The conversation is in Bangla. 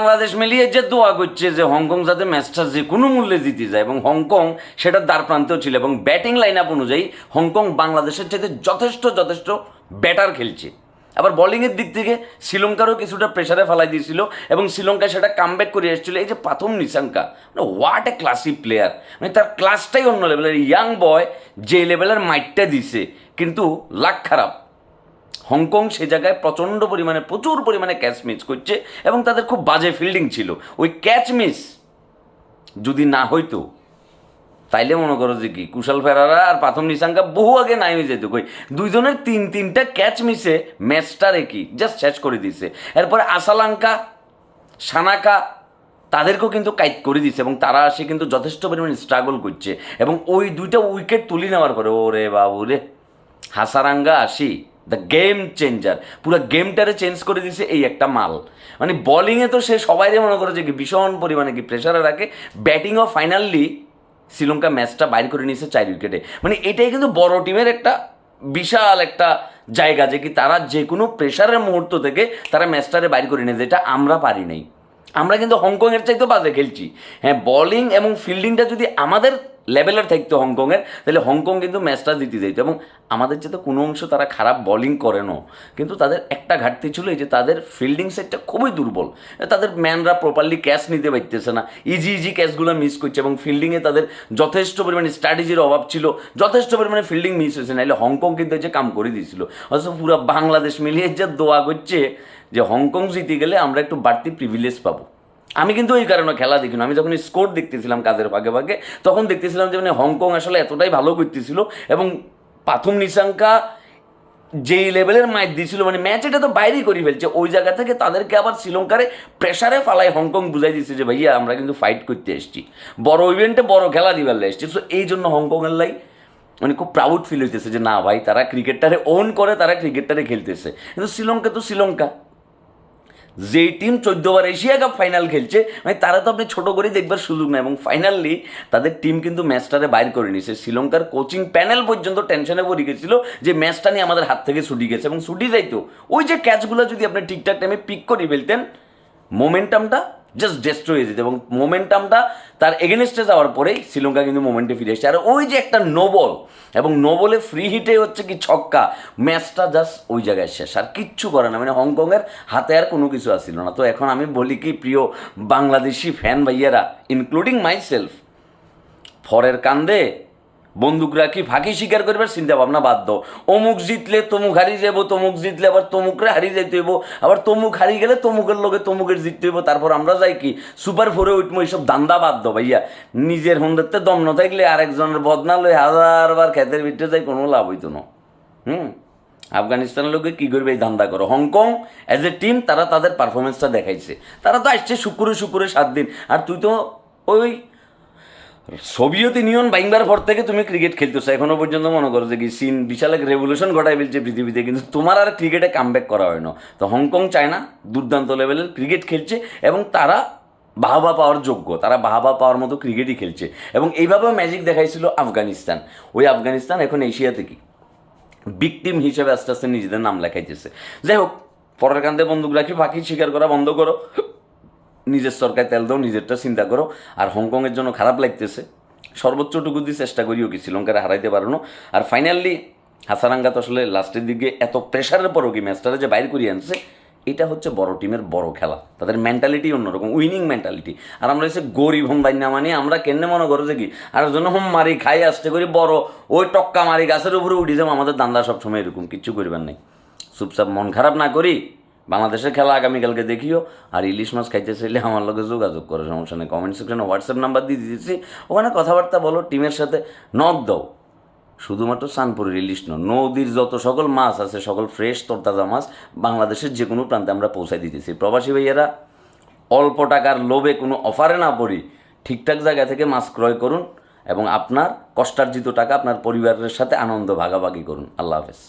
বাংলাদেশ মিলিয়ে যে দোয়া করছে যে হংকং যাতে ম্যাচটা যে কোনো মূল্যে জিতে যায় এবং হংকং সেটা দ্বার প্রান্তেও ছিল এবং ব্যাটিং লাইন আপ অনুযায়ী হংকং বাংলাদেশের চাইতে যথেষ্ট যথেষ্ট ব্যাটার খেলছে। আবার বোলিংয়ের দিক থেকে শ্রীলঙ্কারও কিছুটা প্রেশারে ফেলাই দিয়েছিল এবং শ্রীলঙ্কা সেটা কামব্যাক করে এসেছিল। এই যে প্রথম নিশাঙ্কা মানে হোয়াট এ ক্লাসি প্লেয়ার মানে তার ক্লাসটাই অন্য লেভেলের ইয়াং বয় যে লেভেলের মাইটটা দিছে, কিন্তু লাখ খারাপ। হংকং সে জায়গায় প্রচণ্ড পরিমাণে, প্রচুর পরিমাণে ক্যাচ মিস করছে এবং তাদের খুব বাজে ফিল্ডিং ছিল। ওই ক্যাচ মিস যদি না হইতো, তাইলে মনে করো যে কি, কুশাল ফেরারা আর প্রথম নিশাঙ্কা বহু আগে নাই হয়ে যেত কই। দুইজনের তিন তিনটা ক্যাচ মিসে ম্যাচটা রেখি জাস্ট শেষ করে দিছে। এরপরে আসালাঙ্কা সানাকা, তাদেরকেও কিন্তু কাইট করে দিছে এবং তারা আসে কিন্তু যথেষ্ট পরিমাণে স্ট্রাগল করছে। এবং ওই দুইটা উইকেট তুলে নেওয়ার পরে, ওরে বাবু রে হাসারাঙ্গা আসি দ্য গেম চেঞ্জার পুরো গেমটারে চেঞ্জ করে দিছে এই একটা মাল। মানে বলিংয়ে তো সে সবাই মনে করে যে কি ভীষণ পরিমাণে কি প্রেশারে রাখে। ব্যাটিংও ফাইনালি শ্রীলঙ্কা ম্যাচটা বাইর করে নিয়েছে চার উইকেটে মানে এটাই কিন্তু বড় টিমের একটা বিশাল একটা জায়গা যে কি তারা যে কোনো প্রেশারের মুহূর্ত থেকে তারা ম্যাচটারে বাইর করে নিয়েছে, যেটা আমরা পারি নাই। আমরা কিন্তু হংকংয়ের চাইতেও বাজে খেলছি। হ্যাঁ বলিং এবং ফিল্ডিংটা যদি আমাদের লেভেলের থাকতো হংকংয়ের, তাহলে হংকং কিন্তু ম্যাচটা জিতে যেত এবং আমাদের চেয়ে কোনো অংশ তারা খারাপ বলিং করে না কিন্তু তাদের একটা ঘাটতি ছিল এই যে তাদের ফিল্ডিং সেটটা খুবই দুর্বল। তাদের ম্যানরা প্রপারলি ক্যাচ নিতে পারতেছে না। ইজি ইজি ক্যাচগুলো মিস করছে এবং ফিল্ডিংয়ে তাদের যথেষ্ট পরিমাণে স্ট্র্যাটেজির অভাব ছিল, যথেষ্ট পরিমাণে ফিল্ডিং মিস হয়েছে। নাহলে হংকং কিন্তু যে কাম করে দিয়েছিল। অথচ পুরো বাংলাদেশ মিলিয়ে যে দোয়া করছে যে হংকং জিতে গেলে আমরা একটু বাড়তি প্রিভিলেজ পাবো। আমি কিন্তু ওই কারণে খেলা দেখি না। আমি যখন স্কোর দেখতেছিলাম কাজের ভাগে ভাগে তখন দেখতেছিলাম যে মানে হংকং আসলে এতটাই ভালো করতেছিল এবং প্রথম নিশাঙ্কা যেই লেভেলের ম্যাচ দিয়েছিল মানে ম্যাচ এটা তো বাইরেই করে ফেলছে। ওই জায়গা থেকে তাদেরকে আবার শ্রীলঙ্কারে প্রেশারে ফালাই হংকং বুঝাই দিচ্ছে যে, ভাইয়া, আমরা কিন্তু ফাইট করতে এসেছি। বড় ইভেন্টে বড় খেলা দিবার এসেছি। সো এই জন্য হংকংয়ের লাই মানে খুব প্রাউড ফিল হইতেছে যে, না ভাই, তারা ক্রিকেটটারে ওন করে, তারা ক্রিকেটটারে খেলতেছে। কিন্তু শ্রীলঙ্কা তো শ্রীলঙ্কা। যেই টিম চোদ্দবার এশিয়া কাপ ফাইনাল খেলছে মানে তারা তো আপনি ছোটো করেই দেখবার সুযোগ না এবং ফাইনালি তাদের টিম কিন্তু ম্যাচটারে বাইর করে নিয়েছে। শ্রীলঙ্কার কোচিং প্যানেল পর্যন্ত টেনশনে পড়ে গেছিল যে ম্যাচটা নিয়ে আমাদের হাত থেকে ছুটি গেছে এবং ছুটি যাইতো। ওই যে ক্যাচগুলো যদি আপনি ঠিকঠাক টাইমে পিক করে ফেলতেন মোমেন্টামটা জাস্ট ডেস্ট্রয় হয়ে যেত এবং মোমেন্টামটা তার এগেনস্টে যাওয়ার পরেই শ্রীলঙ্কা কিন্তু মোমেন্টে ফিরে এসেছে। আর ওই যে একটা নোবল এবং নোবলে ফ্রি হিটে হচ্ছে কি ছক্কা। ম্যাচটা জাস্ট ওই জায়গায় শেষ। আর কিচ্ছু করে না মানে হংকংয়ের হাতে আর কোনো কিছু আসছিল না। তো এখন আমি বলি কি, প্রিয় বাংলাদেশি ফ্যান ভাইয়ারা ইনক্লুডিং মাই সেলফ ফরের কান্দে বন্দুক কি ফাঁকি স্বীকার করবার চিন্তা ভাবনা বাধ্য অমুক জিতলে তমুক হারিয়ে যাব তমুক জিতলে আবার তমুকরে হারিয়ে যাইতে হইব। আবার তমুক হারিয়ে গেলে তমুকের লোকে তমুকের জিততে হইব, তারপর আমরা যাই কি? সুপার ফোরে উঠবো এইসব দান্দা বাধ্য ভাইয়া। নিজের হন্দেরতে দম না থাকলে আরেকজনের বদনা লই হাজারবার ক্ষেতের ভিতরে যাই, কোনো লাভ হইতো না। হুম? আফগানিস্তানের লোকে কী করবে এই ধান্দা করো? হংকং অ্যাজ এ টিম তারা তাদের পারফরমেন্সটা দেখাইছে। তারা তো আসছে শুক্রে শুক্রে সাত দিন। আর তুই তো ওই সোভিয়েত ইউনিয়ন বাইংবার পর থেকে তুমি ক্রিকেট খেলতেছো। এখনও পর্যন্ত মনে করো যে কি চীন বিশাল এক রেভলিউশন ঘটাই ফেলছে পৃথিবীতে, কিন্তু তোমার আর ক্রিকেটে কামব্যাক করা হয় না। তো হংকং চায়না দুর্দান্ত লেভেলের ক্রিকেট খেলছে এবং তারা বাহাবা পাওয়ার যোগ্য। তারা বাহাবা পাওয়ার মতো ক্রিকেটই খেলছে। এবং এইভাবেও ম্যাজিক দেখাইছিল আফগানিস্তান। ওই আফগানিস্তান এখন এশিয়াতে কি? বিগ টিম হিসেবে আস্তে আস্তে নিজেদের নাম লেখাইতেছে। যাই হোক, পরের কান্দে বন্দুক রাখি বাকি স্বীকার করা বন্ধ করো। নিজের সরকার তেল দাও, নিজেরটা চিন্তা করো। আর হংকংয়ের জন্য খারাপ লাগতেছে। সর্বোচ্চটুকু দিয়ে চেষ্টা করিও কি, শ্রীলঙ্কারে হারাইতে পারো আর ফাইনালি হাসারাঙ্গা তো আসলে লাস্টের দিকে এত প্রেশারের পরও কি ম্যাচটারে যে বাইর করিয়ে আনছে, এটা হচ্ছে বড় টিমের বড় খেলা। তাদের মেন্টালিটি অন্যরকম উইনিং মেন্টালিটি আর আমরা এসে গরিব হোম বাইনা মানে আমরা কেনে মনে করো যে কি, আর জন্য হোম মারি, খাই, আসতে করি, বড়, ওই টক্কা মারি, গাছের উপরে উঠি যাব, আমাদের দান্দা সবসময় এরকম, কিচ্ছু করবেন নাই। চুপচাপ মন খারাপ না করি বাংলাদেশের খেলা আগামীকালকে দেখিও, আর ইলিশ মাছ খাইতে চাইলে আমার লগে যোগাযোগ করো, সমস্যা নেই। কমেন্ট সেকশনে হোয়াটসঅ্যাপ নাম্বার দিয়ে দিয়েছি। ওখানে কথাবার্তা বলো টিমের সাথে নক দাও। শুধুমাত্র সানপুরের ইলিশ নয়, নদীর যত সকল মাছ আছে, সকল ফ্রেশ তরতাজা মাছ বাংলাদেশের যে কোনো প্রান্তে আমরা পৌঁছাই দিতেছি। প্রবাসী ভাইয়েরা, অল্প টাকার লোভে কোনো অফারে না পড়ি, ঠিকঠাক জায়গা থেকে মাছ ক্রয় করুন এবং আপনার কষ্টার্জিত টাকা আপনার পরিবারের সাথে আনন্দ ভাগাভাগি করুন। আল্লাহ হাফেজ।